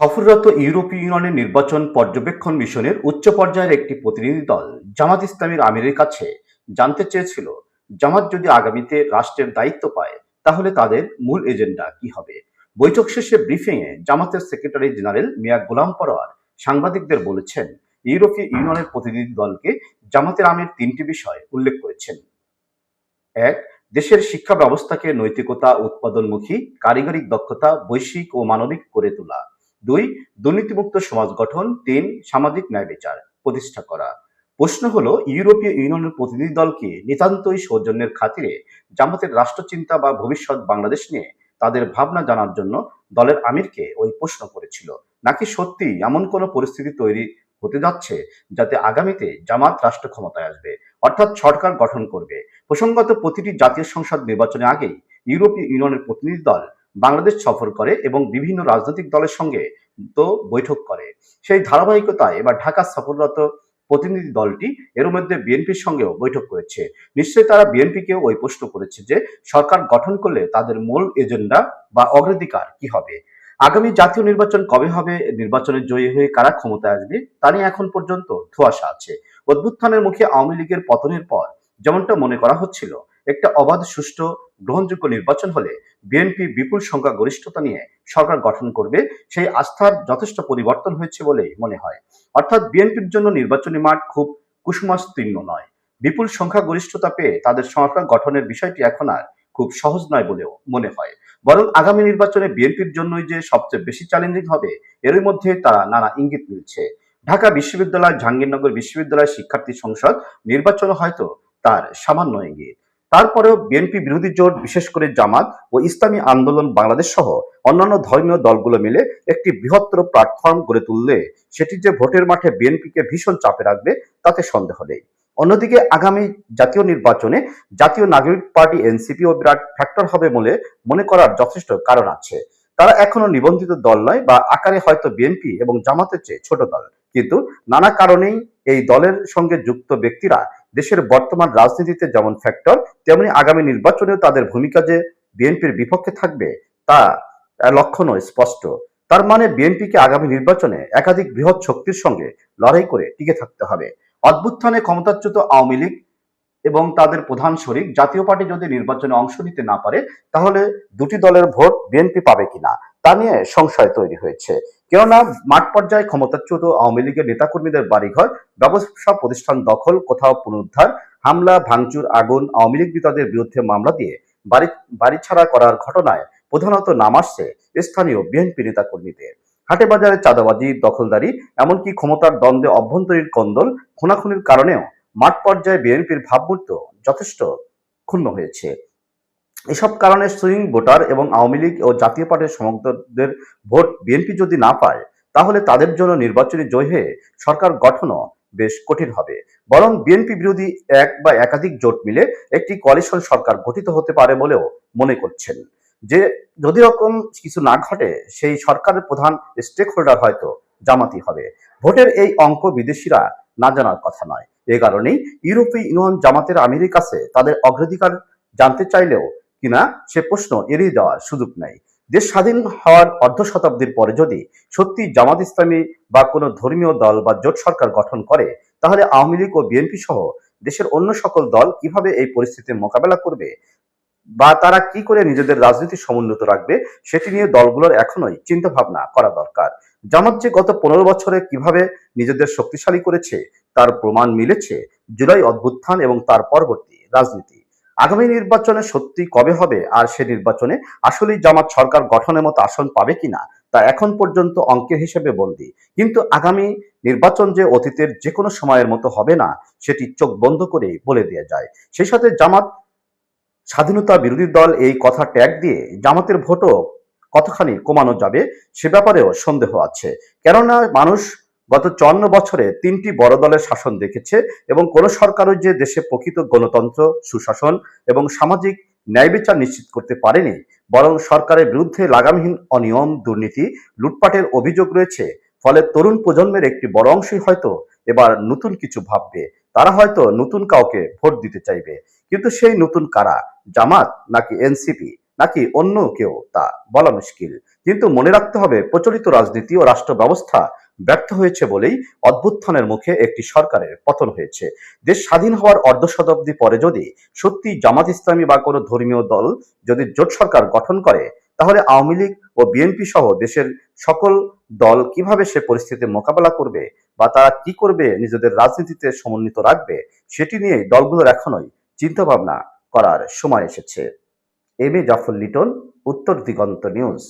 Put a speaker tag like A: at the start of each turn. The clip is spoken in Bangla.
A: সফররত ইউরোপীয় ইউনিয়নের নির্বাচন পর্যবেক্ষণ মিশনের উচ্চ পর্যায়ের একটি প্রতিনিধি দল জামাত ইসলামীর আমিরের কাছে জানতে চেয়েছিল, জামাত যদি আগামীতে রাষ্ট্রের দায়িত্ব পায়, তাহলে তাদের মূল এজেন্ডা কি হবে? বৈঠক শেষে ব্রিফিংয়ে জামাতের সেক্রেটারি জেনারেল মিয়া গোলাম পরোয়ার সাংবাদিকদের বলেছেন, ইউরোপীয় ইউনিয়নের প্রতিনিধি দলকে জামাতের আমির তিনটি বিষয় উল্লেখ করেছেন। এক, দেশের শিক্ষা ব্যবস্থাকে নৈতিকতা, উৎপাদনমুখী, কারিগরিক দক্ষতা, বৈশ্বিক ও মানবিক করে তোলা। দুই, দুর্নীতিমুক্ত সমাজ গঠন। তিন, সামাজিক ন্যায় বিচার প্রতিষ্ঠা করা। প্রশ্ন হলো, ইউরোপীয় ইউনিয়নের প্রতিনিধি দলকে নিতান্তই সৌজন্যের খাতিরে জামাতের রাষ্ট্রচিন্তা বা ভবিষ্যৎ বাংলাদেশ নিয়ে তাদের ভাবনা জানার জন্য দলের আমিরকে ওই প্রশ্ন করেছিল? নাকি সত্যি এমন কোনো পরিস্থিতি তৈরি হতে যাচ্ছে যাতে আগামীতে জামাত রাষ্ট্র ক্ষমতায় আসবে? অর্থাৎ সরকার গঠন করবে। প্রসঙ্গত প্রতিটি জাতীয় সংসদ নির্বাচনের আগেই ইউরোপীয় ইউনিয়নের প্রতিনিধি দল বাংলাদেশ সফর করে এবং বিভিন্ন রাজনৈতিক দলের সঙ্গে তো বৈঠক করে। সেই ধারাবাহিকতায় এবার ঢাকা সফররত প্রতিনিধি দলটি এর মধ্যে বিএনপির সঙ্গেও বৈঠক করেছে। নিশ্চয়ই তারা বিএনপিকেও ওই প্রশ্ন করেছে যে, সরকার গঠন করলে তাদের মূল এজেন্ডা বা অগ্রাধিকার কি হবে? আগামী জাতীয় নির্বাচন কবে হবে? নির্বাচনের জয়ী হয়ে কারা ক্ষমতায় আসবে? তা নিয়ে এখন পর্যন্ত ধোঁয়াশা আছে। অভ্যুত্থানের মুখে আওয়ামী লীগের পতনের পর যেমনটা মনে করা হচ্ছিল একটা অবাধ, সুষ্ঠু, গ্রহণযোগ্য নির্বাচন হলে বিএনপি বিপুল সংখ্যা গরিষ্ঠতা নিয়ে সরকার গঠন করবে। সেই আস্থার যথেষ্ট পরিবর্তন হয়েছে বলে মনে হয়। অর্থাৎ বিএনপির জন্য নির্বাচনী মাঠ খুব কুসুমাস্তীর্ণ নয়। বিপুল সংখ্যা গরিষ্ঠতা পেয়ে তাদের সরকার গঠনের বিষয়টি এখন আর খুব সহজ নয় বলেও মনে হয়। বরং আগামী নির্বাচনে বিএনপির জন্যই যে সবচেয়ে বেশি চ্যালেঞ্জিং হবে, এরই মধ্যে তারা নানা ইঙ্গিত মিলছে। ঢাকা বিশ্ববিদ্যালয়, জাহাঙ্গীরনগর বিশ্ববিদ্যালয় শিক্ষার্থী সংসদ নির্বাচন হয়তো তার সামান্য ইঙ্গিত। তারপরেও বিএনপি বিরোধী জোট, বিশেষ করে জামাত ও ইসলামী আন্দোলন বাংলাদেশ সহ অন্যান্য ধর্মীয় দলগুলো মিলে একটি বৃহত্তর প্ল্যাটফর্ম গড়ে তুললে সেটি যে ভোটের মাঠে বিএনপিকে ভীষণ চাপে রাখবে তাতে সন্দেহ নেই। অন্যদিকে আগামী জাতীয় নির্বাচনে জাতীয় নাগরিক পার্টি এনসিপি ও বিরাট ফ্যাক্টর হবে বলে মনে করার যথেষ্ট কারণ আছে। তারা এখনও নিবন্ধিত দল নয় বা আকারে হয়তো বিএনপি এবং জামাতের চেয়ে ছোট দল। কিন্তু নানা কারণেই এই দলের সঙ্গে যুক্ত ব্যক্তিরা দেশের বর্তমান রাজনীতিতে যেমন ফ্যাক্টর তেমনি আগামী নির্বাচনেও তাদের ভূমিকা যে বিএনপির বিপক্ষে থাকবে তা লক্ষণও স্পষ্ট। তার মানে বিএনপিকে আগামী নির্বাচনে একাধিক বৃহৎ শক্তির সঙ্গে লড়াই করে টিকে থাকতে হবে। অভ্যুত্থানে ক্ষমতাচ্যুত আওয়ামী লীগ এবং তাদের প্রধান শরিক জাতীয় পার্টি যদি নির্বাচনে অংশ নিতে না পারে, তাহলে দুটি দলের ভোট বিএনপি পাবে কিনা, তা নিয়ে সংশয় তৈরি হয়েছে। কেননা মাঠ পর্যায়ে ক্ষমতাচ্যুত আওয়ামী লীগের নেতাকর্মীদের বাড়িঘর, ব্যবসা প্রতিষ্ঠান দখল, কোথাও পুনরুদ্ধার, হামলা, ভাঙচুর, আগুন, আওয়ামী লীগ নেতাদের বিরুদ্ধে মামলা দিয়ে বাড়ি বাড়ি ছাড়া করার ঘটনায় প্রধানত নাম আসছে স্থানীয় বিএনপি নেতাকর্মীদের। হাটে বাজারে চাঁদাবাজি, দখলদারি, এমনকি ক্ষমতার দ্বন্দ্বে অভ্যন্তরীণ কন্দল, খুনাখুনির কারণেও মাঠ পর্যায়ে বিএনপির ভাবমূর্ত যথেষ্ট ক্ষুণ্ণ হয়েছে। এসব কারণে সুইং ভোটার এবং আওয়ামী লীগ ও জাতীয় পার্টির সমর্থকদের ভোট বিএনপি যদি না পায়, তাহলে তাদের জন্য নির্বাচনী জয় হয়ে সরকার গঠনও বেশ কঠিন হবে। বরং বিএনপি বিরোধী এক বা একাধিক জোট মিলে একটি কোয়ালিশন সরকার গঠিত হতে পারে বলেও মনে করছেন। যে যদি রকম কিছু না ঘটে, সেই সরকারের প্রধান স্টেক হোল্ডার হয়তো জামাতি হবে। ভোটের এই অঙ্ক বিদেশিরা না জানার কথা নয়। এ কারণেই ইউরোপীয় ইউনিয়ন জামাতের আমিরের তাদের অগ্রাধিকার জানতে চাইলেও কিনা সে প্রশ্ন এড়িয়ে দেওয়ার সুযোগ নেই। দেশ স্বাধীন হওয়ার অর্ধ শতাব্দীর পরে যদি সত্যি জামাত ইসলামী বা কোনো ধর্মীয় দল বা জোট সরকার গঠন করে, তাহলে আওয়ামী লীগ ও বিএনপি সহ দেশের অন্য সকল দল কীভাবে এই পরিস্থিতির মোকাবেলা করবে? বা তারা কি করে নিজেদের রাজনীতি সমুন্নত রাখবে, সেটি নিয়ে দলগুলোর এখনোই চিন্তা ভাবনা করা দরকার। জামাত যে গত পনেরো বছরে কীভাবে নিজেদের শক্তিশালী করেছে, তার প্রমাণ মিলেছে জুলাই অভ্যুত্থান এবং তার পরবর্তী রাজনীতি। আগামী নির্বাচনে সত্যি কবে হবে আর সে নির্বাচনে আসলেই জামাত সরকার গঠনের মতো আসন পাবে কিনা, তা এখন পর্যন্ত অঙ্কের হিসেবে বন্দি। কিন্তু আগামী নির্বাচন যে অতীতের যে কোনো সময়ের মতো হবে না, সেটি চোখ বন্ধ করে বলে দেওয়া যায়। সেই সাথে জামাত স্বাধীনতা বিরোধী দল এই কথা ট্যাগ দিয়ে জামাতের ভোটও কতখানি কমানো যাবে, সে ব্যাপারেও সন্দেহ আছে। কেননা মানুষ গত চুয়ান্ন বছরে তিনটি বড় দলের শাসন দেখেছে এবং কোন সরকারও যে দেশে প্রকৃত গণতন্ত্র, সুশাসন এবং সামাজিক ন্যায় বিচার নিশ্চিত করতে পারেনি, বরং সরকারের বিরুদ্ধে লাগামহীন অনিয়ম, দুর্নীতি, লুটপাটের অভিযোগ রয়েছে। ফলে তরুণ প্রজন্মের একটি বড় অংশই হয়তো এবার নতুন কিছু ভাববে। তারা হয়তো নতুন কাউকে ভোট দিতে চাইবে। কিন্তু সেই নতুন কারা? জামাত নাকি এনসিপি? নাকি অন্য কেউ? তা বলা মুশকিল। কিন্তু মনে রাখতে হবে, প্রচলিত রাজনীতি ও রাষ্ট্র ব্যবস্থা ব্যর্থ হয়েছে বলেই অভ্যুত্থানের মুখে একটি সরকারের পতন হয়েছে। দেশ স্বাধীন হওয়ার অর্ধ শতাব্দী পরে যদি সত্যি জামাত ইসলামী বা কোনো ধর্মীয় দল যদি জোট সরকার গঠন করে, তাহলে আওয়ামী লীগ ও বিএনপি সহ দেশের সকল দল কীভাবে সে পরিস্থিতি মোকাবেলা করবে বা তারা কি করবে, নিজেদের রাজনীতিতে সমন্বিত রাখবে, সেটি নিয়ে দলগুলোর এখনোই চিন্তা ভাবনা করার সময় এসেছে। এম এ জাফর লিটন, উত্তর দিগন্ত নিউজ।